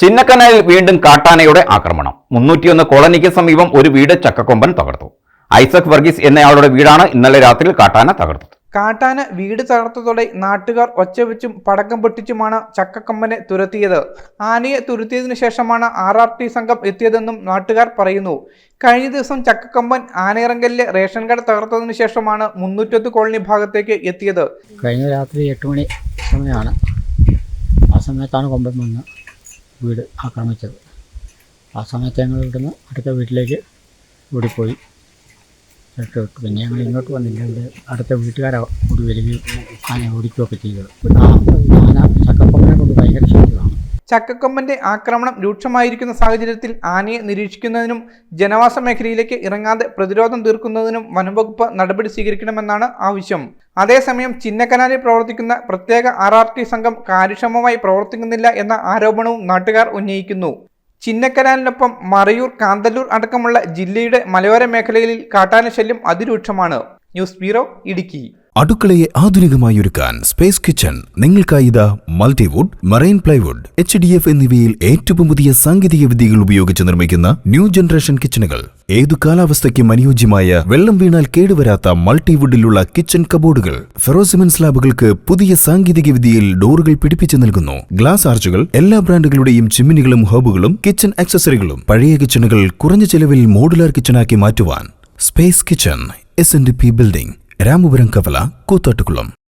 ചിന്നക്കനാലിൽ വീണ്ടും കാട്ടാനയുടെ ആക്രമണം. മുന്നൂറ്റിയൊന്ന് കോളനിക്ക് സമീപം ഒരു വീട് ചക്കക്കൊമ്പൻ തകർത്തു. ഐസക് വർഗീസ് എന്നയാളുടെ വീടാണ് ഇന്നലെ രാത്രി കാട്ടാന തകർത്തത്. കാട്ടാന വീട് തകർത്തതോടെ നാട്ടുകാർ ഒച്ചവെച്ചും പടക്കം പൊട്ടിച്ചുമാണ് ചക്കക്കൊമ്പനെ തുരത്തിയത്. ആനയെ തുരുത്തിയതിനു ശേഷമാണ് ആർ ആർ ടി സംഘം എത്തിയതെന്നും നാട്ടുകാർ പറയുന്നു. കഴിഞ്ഞ ദിവസം ചക്കക്കൊമ്പൻ ആനയിറങ്കലിലെ റേഷൻ കട തകർത്തതിനു ശേഷമാണ് മുന്നൂറ്റൊത്ത് കോളനി ഭാഗത്തേക്ക് എത്തിയത്. കഴിഞ്ഞ രാത്രി എട്ട് മണി സമയമാണ് ആ സമയത്താണ് കൊമ്പൻ വന്ന് വീട് ആക്രമിച്ചത്. ആ സമയത്ത് ഞങ്ങൾ ഇവിടുന്ന് അടുത്ത വീട്ടിലേക്ക് ഓടിപ്പോയി. രക്ഷപ്പെട്ടു പിന്നെ ഞങ്ങൾ ഇങ്ങോട്ട് വന്നില്ല. ഇവിടെ അടുത്ത വീട്ടുകാരെ കൂടി വരികയും ആന ഓടിക്കുകയൊക്കെ ചെയ്തത്. ആ ആന ചക്കക്കൊമ്പനെ കൊണ്ട് ഭയങ്കര ശല്യമാണ് ചക്കക്കൊമ്പന്റെ ആക്രമണം രൂക്ഷമായിരിക്കുന്ന സാഹചര്യത്തിൽ ആനയെ നിരീക്ഷിക്കുന്നതിനും ജനവാസ മേഖലയിലേക്ക് ഇറങ്ങാതെ പ്രതിരോധം തീർക്കുന്നതിനും വനംവകുപ്പ് നടപടി സ്വീകരിക്കണമെന്നാണ് ആവശ്യം. അതേസമയം ചിന്നക്കനാലിൽ പ്രവർത്തിക്കുന്ന പ്രത്യേക ആർ ആർ ടി സംഘം കാര്യക്ഷമമായി പ്രവർത്തിക്കുന്നില്ല എന്ന ആരോപണവും നാട്ടുകാർ ഉന്നയിക്കുന്നു. ചിന്നക്കനാലിനൊപ്പം മറയൂർ കാന്തല്ലൂർ അടക്കമുള്ള ജില്ലയുടെ മലയോര മേഖലകളിൽ കാട്ടാന ശല്യം അതിരൂക്ഷമാണ്. News bureau Idukki. അടുക്കളയെ ആധുനികമായി ഒരുക്കാൻ സ്പേസ് കിച്ചൺ നിങ്ങൾക്കായി ഇതാ multiwood marine plywood H D F എന്നിവയിൽ ഏറ്റവും പുതിയ സാങ്കേതിക വിദ്യകൾ ഉപയോഗിച്ച് നിർമ്മിക്കുന്ന ന്യൂ ജനറേഷൻ കിച്ചണുകൾ ഏതു കാലാവസ്ഥയ്ക്കും അനുയോജ്യമായ വെള്ളം വീണാൽ കേടുവരാത്ത മൾട്ടിവുഡിലുള്ള കിച്ചൺ കബോർഡുകൾ ഫെറോസിമൻ സ്ലാബുകൾക്ക് പുതിയ സാങ്കേതിക വിദ്യയിൽ ഡോറുകൾ പിടിപ്പിച്ചു നൽകുന്നു. ഗ്ലാസ് ആർച്ചുകൾ എല്ലാ ബ്രാൻഡുകളുടെയും ചിമ്മിനികളും ഹബുകളും കിച്ചൺ ആക്സസറികളും പഴയ കിച്ചണുകൾ കുറഞ്ഞ ചെലവിൽ മോഡുലാർ കിച്ചണാക്കി മാറ്റുവാൻ space kitchen S N D P building Ramapuram കവല കൂത്താട്ടുകുളം.